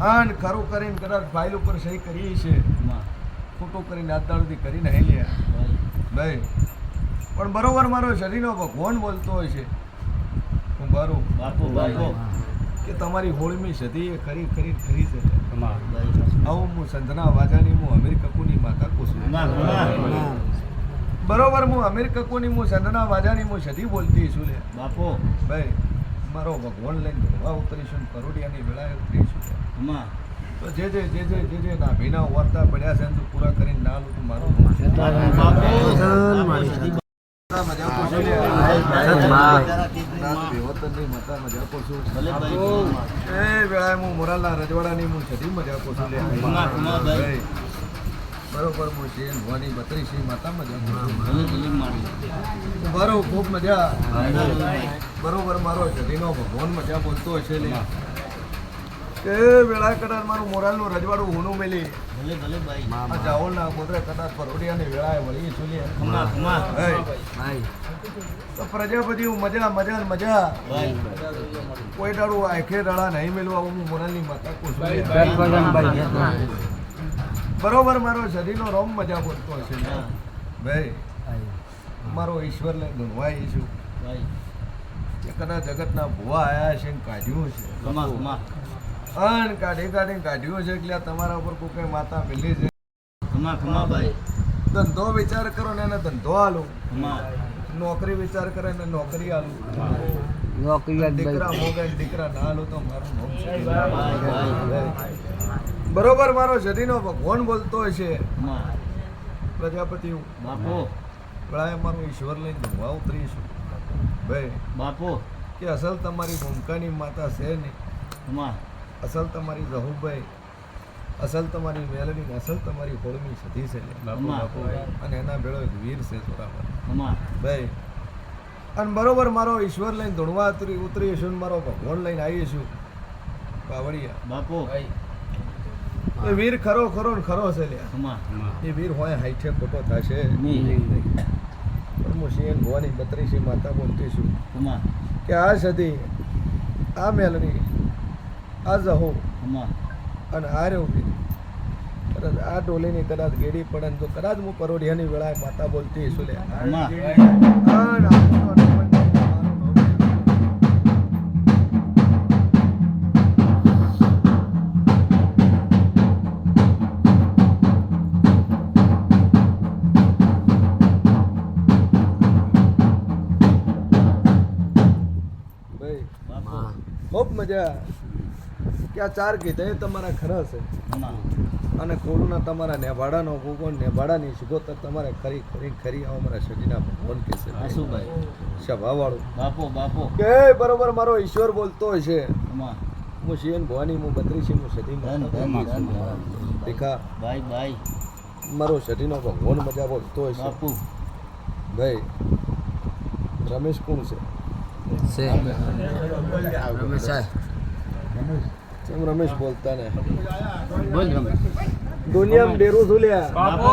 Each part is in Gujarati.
હા ખરું કરીને કદાચ ફાઇલ ઉપર સહી કરી છે ખોટું કરીને આદાળથી કરીને નહીં લ્યા ભાઈ પણ બરોબર મારો શરીરનો ભગવાન બોલતો હોય છે. હું બારું બાપુ બાપુ. કે તમારી હોળમી સદી એ ખરી ખરી ખરી છે. આવું હું સંધના વાજાની હું અમીર કપૂરની માતા કમા બરોબર હું અમીર કકુની હું સંધના વાજાની હું સદી બોલતી છું લે. બાપો. ભાઈ મારો ભગવાન લઈને ધોવા ઉતરીશું કરોડિયાની વેળાએ ઉતરીશું તો જે જે જે જે જે જે ના ભીના વર્તા પડ્યા છે તો પૂરા કરીને ના લો મારો છે. રજવાડાની હું છઠી મજા પૂછું લે. કમા, કમા ભાઈ. ભાઈ, બરોબર હું શેન ભવાની બત્રીસી માતા મજા પૂછું ભલે ભલે મારી. બરો ખૂબ મજા. બરોબર મારો જતીનો ભગવાન મજા બોલતો છે લે કે વેળા કદાચ મારું મોરાલનું રજવાડું હુનું મેલી. ભલે ભલે ભાઈ. આ જાઓલના ગોદરે કદાચ પરોડિયાની વેળાએ વળી છું કમા ભાઈ. તો પ્રજાપતિ હું મજા મજા મજા. કોઈ દાડું આખે દાડા નહીં મેળવા હું મોરાલની માતા કુશું બરોબર મારો શરીરનો રોમ મજા પડતો હશે. ભાઈ મારો ઈશ્વરને ધૂનવાઈ છું. ભાઈ. કે જગતના ભુવા આયા છે ને કાઢ્યું છે અન કાઢી કાઢીને કાઢ્યું છે એટલે આ તમારા ઉપર કોઈ કઈ માતા મિલી છે. ધંધો વિચાર કરો ને એને ધંધો આલું. નોકરી વિચાર કરે ને નોકરી આલું. નોકરી દીકરા મોગે દીકરા ના આલું તો મારું. બરોબર મારો શરીરનો ભગવાન બોલતો કમા પ્રજાપતિ હું. બાપુ. વળાએ મારું ઈશ્વર લઈને ધુવા ઉતરી છું. ભાઈ બાપો. કે અસલ તમારી ભૂમકાની માતા છે ને અસલ તમારી રહુભાઈ. અસલ તમારી મેલની અસલ તમારી હોળમી સધી છે. અને એના ભેળો એક વીર છે કમા ભાઈ અને બરોબર મારો ઈશ્વર લઈને ધૂણવા ઉતરી ઉતરી છું મારો ભગવાન લઈને આવીએ છું. પાવડિયા બાપુ. એ વીર ખરો ખરો ને ખરો છે લ્યા. એ વીર હોય હાઈઠે ખોટો થશે. નહીં સિંહ ભવાની બત્રીસી માતા બોલતી છું. કે આ સદી આ મેલની આ જહો અને આ વીર. કદાચ આ ડોલીની કદાચ ગેડી પડે ને તો કદાચ હું પરોઢિયાની વેળાએ માતા બોલતી છું લ્યા. ખૂબ મજા કે આ ચાર કીધા એ તમારા ખરા છે. અને કોરોના તમારા નેભાડાનો ભૂગો નેભાડાની સિગોતર તમારે ખરી ખરી ખરી આવો મારા શરીરના ભગવાન કે છે. આસુભાઈ સભાવાળું બાપો બાપો. કે બરોબર મારો ઈશ્વર બોલતો છે. હું શિયન ભવાની હું બત્રીસી હું ધન દેખા ભાઈ ભાઈ મારો સદીનો ભગવાન મજા બોલતો છે. બાપુ. ભાઈ રમેશ કોણ છે? છે રમેશ કેમ રમેશ બોલતા ને બોલ રમેશ દુનિયામાં ડેરું ઝૂલ્યા બાપુ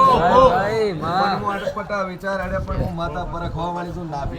ભાઈ માં અટપટા વિચાર અડે પણ હું માતા પરખવા વાળી છું નાભી